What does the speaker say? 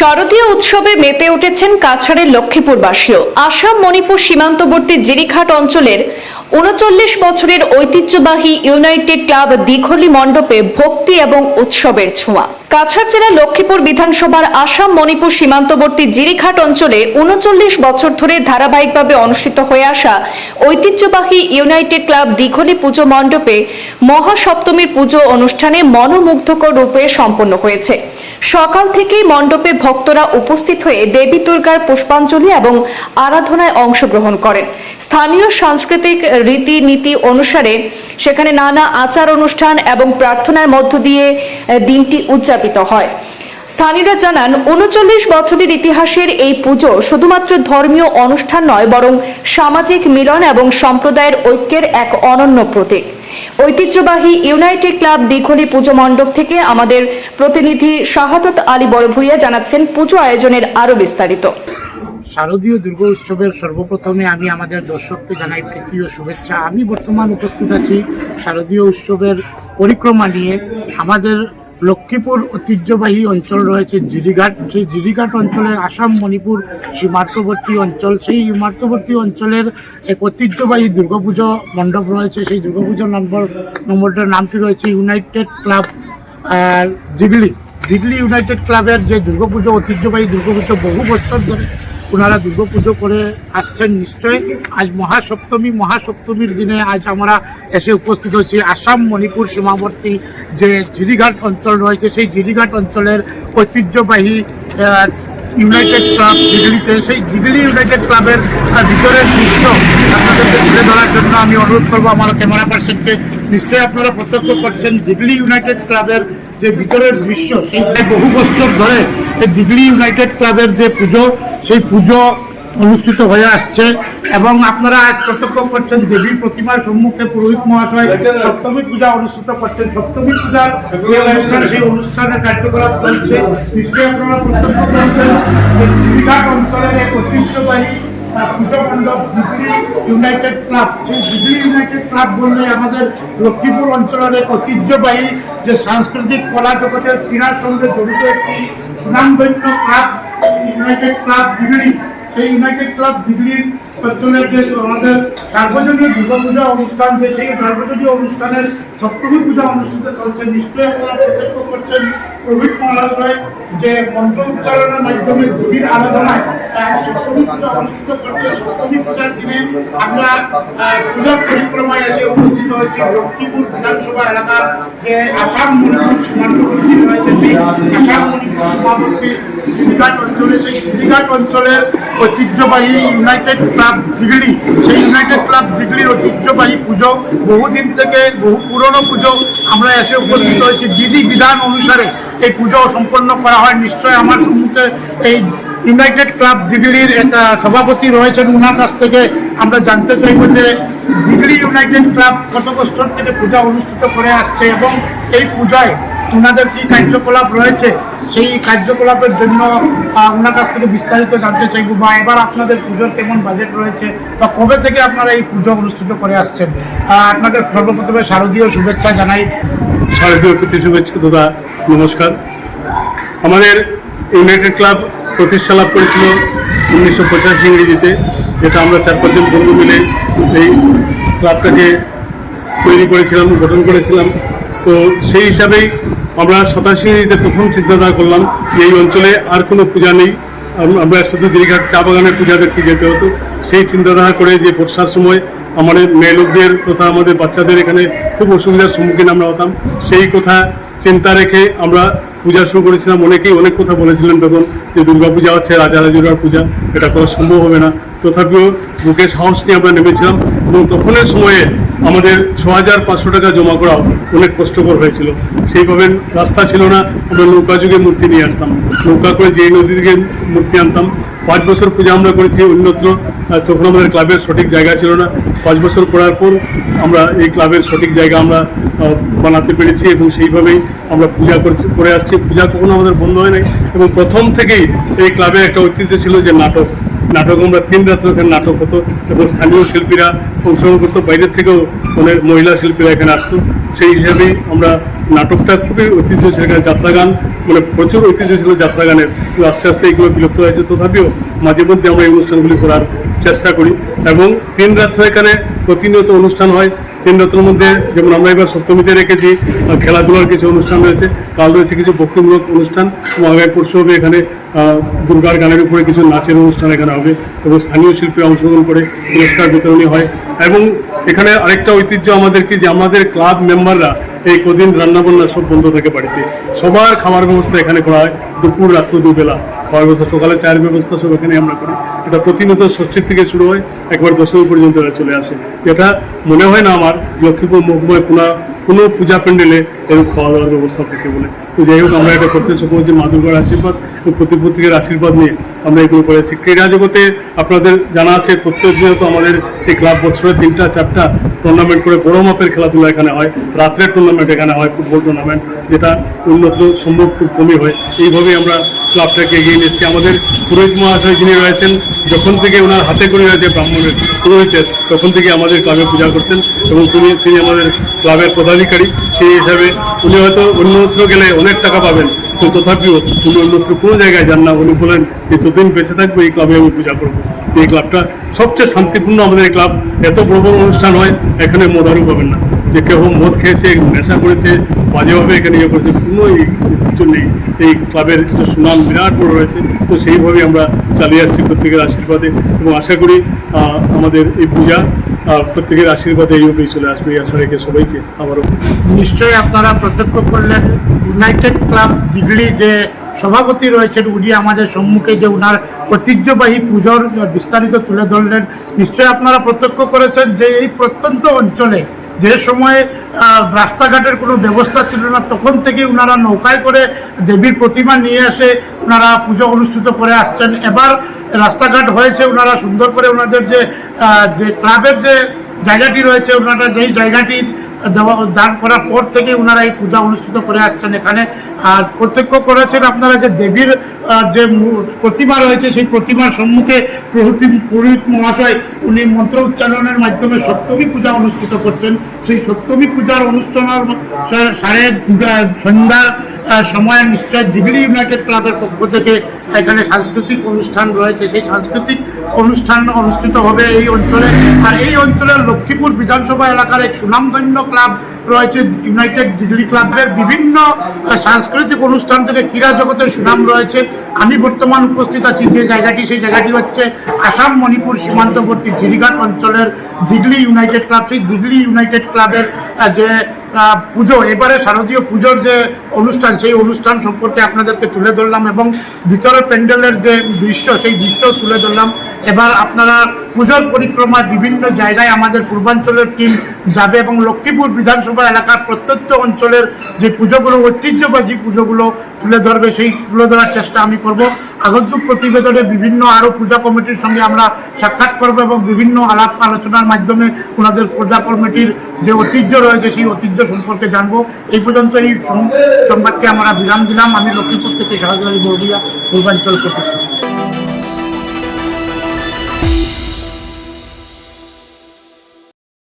শারদীয় উৎসবে মেতে উঠেছেন কাছাড়ের লক্ষ্মীপুরবাসীও। আসাম মণিপুর সীমান্তবর্তী জিরিঘাট অঞ্চলের উনচল্লিশ বছরের ঐতিহ্যবাহী ইউনাইটেড ক্লাব দিঘলি মণ্ডপে ভক্তি এবং উৎসবের ছোঁয়া। কাছাড় জেলার লক্ষ্মীপুর বিধানসভার আসাম মণিপুর সীমান্তবর্তী জিরিঘাট অঞ্চলে উনচল্লিশ বছর ধরে ধারাবাহিকভাবে অনুষ্ঠিত হয়ে আসা ঐতিহ্যবাহী ইউনাইটেড ক্লাব দিঘলি পুজো মণ্ডপে মহাসপ্তমীর পুজো অনুষ্ঠানে মনোমুগ্ধকর রূপে সম্পন্ন হয়েছে। সকাল থেকেই মণ্ডপে ভক্তরা উপস্থিত হয়ে দেবী দুর্গার পুষ্পাঞ্জলি এবং আরাধনায় অংশগ্রহণ করেন। স্থানীয় সাংস্কৃতিক রীতিনীতি অনুসারে সেখানে নানা আচার অনুষ্ঠান এবং প্রার্থনার মধ্য দিয়ে দিনটি উদযাপিত হয়। স্থানীয়রা জানান, উনচল্লিশ বছরের ইতিহাসের এই পুজো শুধুমাত্র ধর্মীয় অনুষ্ঠান নয়, বরং সামাজিক মিলন এবং সম্প্রদায়ের ঐক্যের এক অনন্য প্রতীক। ঐতিহ্যবাহী ইউনাইটেড ক্লাব দিঘলি পুজো মণ্ডপ থেকে আমাদের প্রতিনিধি শাহাদত আলী বড়ভুইয়া জানাচ্ছেন পুজো আয়োজনের আরও বিস্তারিত। শারদীয় দুর্গা উৎসবের সর্বপ্রথমে আমি আমাদের দর্শককে জানাই প্রীতি ও শুভেচ্ছা। আমি বর্তমান উপস্থিত আছি শারদীয় উৎসবের পরিক্রমা নিয়ে। আমাদের লক্ষ্মীপুর ঐতিহ্যবাহী অঞ্চল রয়েছে জিরিঘাট। সেই জিরিঘাট অঞ্চলের আসাম, মণিপুর সীমান্তবর্তী অঞ্চল। সেই সীমান্তবর্তী অঞ্চলের এক ঐতিহ্যবাহী দুর্গাপুজো মণ্ডপ রয়েছে। সেই দুর্গাপুজো নম্বর, নম্বরটার নামটি রয়েছে united club Digli. Digli united ক্লাবের যে দুর্গাপুজো, ঐতিহ্যবাহী দুর্গাপুজো বহু বছর ধরে ওনারা দুর্গাপুজো করে আসছেন নিশ্চয়ই আজ মহাসপ্তমী, মহাসপ্তমীর দিনে আজ আমরা এসে উপস্থিত হয়েছি। আসাম মণিপুর সীমাবর্তী যে জিরিঘাট অঞ্চল রয়েছে, সেই জিরিঘাট অঞ্চলের ঐতিহ্যবাহী ইউনাইটেড ক্লাব দিগলিতে সেই দিগলি ইউনাইটেড ক্লাবের ভিতরের দৃশ্য আপনাদেরকে তুলে ধরার জন্য আমি অনুরোধ করব আমার ক্যামেরা পার্সনকে। নিশ্চয়ই আপনারা প্রত্যক্ষ করছেন দিগলি ইউনাইটেড ক্লাবের যে ভিতরের দৃশ্য সেই বহু বছর ধরে দিগলি ইউনাইটেড ক্লাবের যে পুজো, সেই পুজো অনুষ্ঠিত হয়ে আসছে। এবং আপনারা আজ প্রত্যক্ষ করছেন দেবীর প্রতিমার সম্মুখে পুরোহিত মহাশয় সপ্তমী পূজা অনুষ্ঠিত করছেন। সপ্তমী পূজার অনুষ্ঠান, সেই অনুষ্ঠানের কার্যকলাপ চলছে। নিশ্চয়ই আপনারা প্রত্যক্ষ করছেন অঞ্চলের এক ঐতিহ্যবাহী পুজো ইউনাইটেড ক্লাব বললে আমাদের লক্ষ্মীপুর অঞ্চলের ঐতিহ্যবাহী যে সাংস্কৃতিক কলা জগতের সঙ্গে জড়িত একটি সুনামধন্য ক্লাব, ইউনাইটেড ক্লাব দিগলি সেই ইউনাইটেড ক্লাব দিল্লির আমাদের অনুষ্ঠান যে অনুষ্ঠানের সপ্তমী পূজা অনুষ্ঠিত করছেন যে মন্ত্র উচ্চারণের মাধ্যমে সপ্তমী পূজা অনুষ্ঠিত করছে সপ্তমী পূজার আমরা পূজার পরিক্রমায় এসে উপস্থিত হয়েছি। লক্ষ্মীপুর বিধানসভা এলাকার যে আসাম অঞ্চলের ঐতিহ্যবাহী ইউনাইটেড ক্লাব সেই ইউনাইটেড ক্লাব ঐতিহ্যবাহী পুজো বহুদিন থেকে বহু পুরনো পুজো আমরা এসে উপস্থিত হয়েছি বিধি বিধান অনুসারে এই পুজো সম্পন্ন করা হয় নিশ্চয় আমার সম্মুখে এই ইউনাইটেড ক্লাব দিগলির এক সভাপতি রয়েছেন ওনার কাছ থেকে আমরা জানতে চাইব যে দিগলি ইউনাইটেড ক্লাব কত বছর থেকে পূজা অনুষ্ঠিত করে আসছে এবং এই পূজায় ওনাদের কি কার্যকলাপ রয়েছে? সেই কার্যকলাপের জন্য ওনার কাছ থেকে বিস্তারিত জানতে চাইব বা এবার আপনাদের পুজোর কেমন বাজেট রয়েছে বা কবে থেকে আপনারা এই পুজো অনুষ্ঠিত করে আসছেন? আপনাদের সর্বপ্রথমে শারদীয় শুভেচ্ছা জানাই। শারদীয় প্রীতি শুভেচ্ছা, দাদা, নমস্কার। আমাদের ইউনাইটেড ক্লাব প্রতিষ্ঠা লাভ করেছিল উনিশশো পঁচাশি ইংরেজিতে, যেটা আমরা চার পাঁচজন বন্ধু মিলে এই ক্লাবটাকে তৈরি করেছিলাম, গঠন করেছিলাম। তো সেই হিসাবেই আমরা সাতাশি ইংরেজিতে প্রথম চিন্তাধারা করলাম যে এই অঞ্চলে আর কোনো পূজা নেই। আমরা শুধু জিরিঘাট চা বাগানের পূজা দেখতে যেতে হতো। সেই চিন্তাধারা করে যে বর্ষার সময় আমাদের মেয়ে লোকদের তথা আমাদের বাচ্চাদের এখানে খুব অসুবিধার সম্মুখীন আমরা হতাম। সেই কথা চিন্তা রেখে আমরা পূজা শুরু করেছিলাম। অনেকেই অনেক কথা বলেছিলেন তখন যে দুর্গা পূজা হচ্ছে রাজারাজুরার পূজা, এটা করা সম্ভব হবে না। তথাপিও বুকে সাহস নিয়ে আমরা নেমেছিলাম এবং তখনের সময়ে আমাদের ছ হাজার পাঁচশো টাকা জমা করাও অনেক কষ্টকর হয়েছিল। সেইভাবে রাস্তা ছিল না, আমরা নৌকা যুগে মূর্তি নিয়ে আসতাম। নৌকা করে যে নদী থেকে মূর্তি আনতাম। পাঁচ বছর পূজা আমরা করেছি, অন্যত্র তখন আমাদের ক্লাবের সঠিক জায়গা ছিল না। পাঁচ বছর করার পর আমরা এই ক্লাবের সঠিক জায়গা আমরা বানাতে পেরেছি এবং সেইভাবেই আমরা পূজা করছি, করে আসছি। পূজা কখনো আমাদের বন্ধ হয় নাই এবং প্রথম থেকেই এই ক্লাবে একটা ঐতিহ্য ছিল যে নাটক। নাটক আমরা তিন রাত্র এখানে নাটক হতো এবং স্থানীয় শিল্পীরা অংশগ্রহণ করতো বাইরের থেকেও অনেক মহিলা শিল্পীরা এখানে আসতো। সেই হিসাবেই আমরা নাটকটা খুবই ঐতিহ্য ছিল, এখানে যাত্রা গান মানে প্রচুর ঐতিহ্য ছিল যাত্রা গানের। আস্তে আস্তে এগুলো বিলুপ্ত হয়েছে। তথাপিও মাঝে মধ্যে আমরা এই অনুষ্ঠানগুলি করার চেষ্টা করি এবং তিন রাত্র এখানে প্রতিনিয়ত অনুষ্ঠান হয়। তিন রাত্রের মধ্যে যেমন আমরা এবার সপ্তমীতে রেখেছি, খেলাধুলার কিছু অনুষ্ঠান রয়েছে, কাল রয়েছে কিছু ভক্তিমূলক অনুষ্ঠান। এবং আগামী পরশু হবে এখানে দুর্গার গানের উপরে কিছু নাচের অনুষ্ঠান এখানে হবে এবং স্থানীয় শিল্পী অংশগ্রহণ করে পুরস্কার বিতরণী হয়। এবং এখানে আরেকটা ঐতিহ্য আমাদের কি যে আমাদের ক্লাব মেম্বাররা এই কদিন রান্না বান্না সব বন্ধ থাকে বাড়িতে। সবার খাবার ব্যবস্থা এখানে করা হয় দুপুর, রাত্র, দুবেলা। খাওয়ার ব্যবস্থা সকালে চায়ের ব্যবস্থা সব এখানে আমরা করি। এটা প্রতিনিয়ত ষষ্ঠীর থেকে শুরু হয়, একবার দশমী পর্যন্ত এটা চলে আসে। এটা মনে হয় না আমার, লক্ষ্মীপুর মহকুমায় কোনো কোনো পূজা প্যান্ডেলে এরকম খাওয়া দাওয়ার ব্যবস্থা থাকে বলে। তো যাই হোক, আমরা এটা করতে হয়েছি মা দুর্গার আশীর্বাদ এবং প্রতিপত্তিকের আশীর্বাদ নিয়ে আমরা এগুলো করেছি ক্রীড়া জগতে আপনাদের জানা আছে, প্রত্যেক আমাদের এই ক্লাব বছরে তিনটা, চারটা টুর্নামেন্ট করে বড় মাপের খেলাধুলা এখানে হয়, রাত্রের টুর্নামেন্ট এখানে হয়, ফুটবল টুর্নামেন্ট যেটা উন্নত, সম্ভব, খুব কমই হয়। এইভাবেই আমরা ক্লাবটাকে এগিয়ে নিচ্ছি আমাদের পুরোহিত মহাশয় যিনি রয়েছেন, যখন থেকে ওনার হাতে করে রয়েছে ব্রাহ্মণের পুরোহিতের তখন থেকে আমাদের ক্লাবে পূজা করছেন এবং তিনি তিনি আমাদের ক্লাবের পদাধিকারী সেই হিসাবে উনি হয়তো অন্যত্র গেলে অনেক টাকা পাবেন। কিন্তু তথাপিও উনি অন্যত্র কোনো জায়গায় যান না উনি বলেন যে যতদিন বেঁচে থাকব এই ক্লাবে আমি পূজা করব। তো এই ক্লাবটা সবচেয়ে শান্তিপূর্ণ আমাদের এই ক্লাব এত বড় বড় অনুষ্ঠান হয়, এখানে মদারু পাবেন না। যে কেউ মদ খেয়েছে, নেশা করেছে, বাজেভাবে এখানে ইয়ে করেছে, কোনো কিছু নেই। এই ক্লাবের একটা সুনাম বিরাট বড় রয়েছে। তো সেইভাবেই আমরা চালিয়ে আসছি প্রত্যেকের আশীর্বাদে। এবং আশা করি আমাদের এই পূজা প্রত্যেকের আশীর্বাদে এইভাবেই চলে আসবে এই আশা সবাইকে আবারও নিশ্চয়ই আপনারা প্রত্যক্ষ করলেন। ইউনাইটেড ক্লাব দিগলি যে সভাপতি রয়েছেন, উনি আমাদের সম্মুখে যে উনার ঐতিহ্যবাহী পুজোর বিস্তারিত তুলে ধরলেন। নিশ্চয়ই আপনারা প্রত্যক্ষ করেছেন যে এই প্রত্যন্ত অঞ্চলে যে সময়ে রাস্তাঘাটের কোনো ব্যবস্থা ছিল না, তখন থেকে ওনারা নৌকায় করে দেবীর প্রতিমা নিয়ে এসে ওনারা পুজো অনুষ্ঠিত করে আসছেন। এবার রাস্তাঘাট হয়েছে ওনারা সুন্দর করে ওনাদের যে যে ক্লাবের যে জায়গাটি রয়েছে ওনারা যেই জায়গাটির দেওয়া দান করার পর থেকে ওনারা এই পূজা অনুষ্ঠিত করে আসছেন এখানে। আর প্রত্যক্ষ করেছেন আপনারা যে দেবীর যে প্রতিমা রয়েছে সেই প্রতিমার সম্মুখে প্রহতি পুরোহিত মহাশয় উনি মন্ত্র উচ্চারণের মাধ্যমে সপ্তমী পূজা অনুষ্ঠিত করছেন। সেই সপ্তমী পূজার অনুষ্ঠানের সাড়ে আহ, সন্ধ্যার সময় নিশ্চয় দিগলি ইউনাইটেড ক্লাবের পক্ষ থেকে এখানে সাংস্কৃতিক অনুষ্ঠান রয়েছে, সেই সাংস্কৃতিক অনুষ্ঠান অনুষ্ঠিত হবে এই অঞ্চলে। আর এই অঞ্চলের লক্ষ্মীপুর বিধানসভা এলাকার এক সুনামধন্য ক্লাব রয়েছে ইউনাইটেড ডিগ্রি ক্লাবের বিভিন্ন সাংস্কৃতিক অনুষ্ঠান থেকে ক্রীড়া জগতের সুনাম রয়েছে। আমি বর্তমান উপস্থিত আছি যে জায়গাটি, সেই জায়গাটি হচ্ছে আসাম মণিপুর সীমান্তবর্তী জিরিঘাট অঞ্চলের দিগলি ইউনাইটেড ক্লাব সেই দিগলি ইউনাইটেড ক্লাবের যে পুজো, এবারে শারদীয় পুজোর যে অনুষ্ঠান, সেই অনুষ্ঠান সম্পর্কে আপনাদেরকে তুলে ধরলাম এবং ভিতরে প্যান্ডেলের যে দৃশ্য, সেই দৃশ্য তুলে ধরলাম। এবার আপনারা পুজোর পরিক্রমায় বিভিন্ন জায়গায় আমাদের পূর্বাঞ্চলের টিম যাবে এবং লক্ষ্মীপুর বিধানসভা এলাকার প্রত্যন্ত অঞ্চলের যে পুজোগুলো, ঐতিহ্যবাহী পুজোগুলো তুলে ধরবে, সেই তুলে ধরার চেষ্টা আমি করব। আগন্তুক প্রতিবেদনে বিভিন্ন আরও পূজা কমিটির সঙ্গে আমরা সাক্ষাৎ করব এবং বিভিন্ন আলাপ আলোচনার মাধ্যমে ওনাদের পূজা কমিটির যে ঐতিহ্য রয়েছে, সেই ঐতিহ্য সম্পর্কে জানব। এই পর্যন্ত এই সংবাদকে আমরা বিরাম দিলাম। আমি লক্ষ্মীপুর থেকে সহযোগী বড়িয়া পূর্বাঞ্চল প্রতিষ্ঠা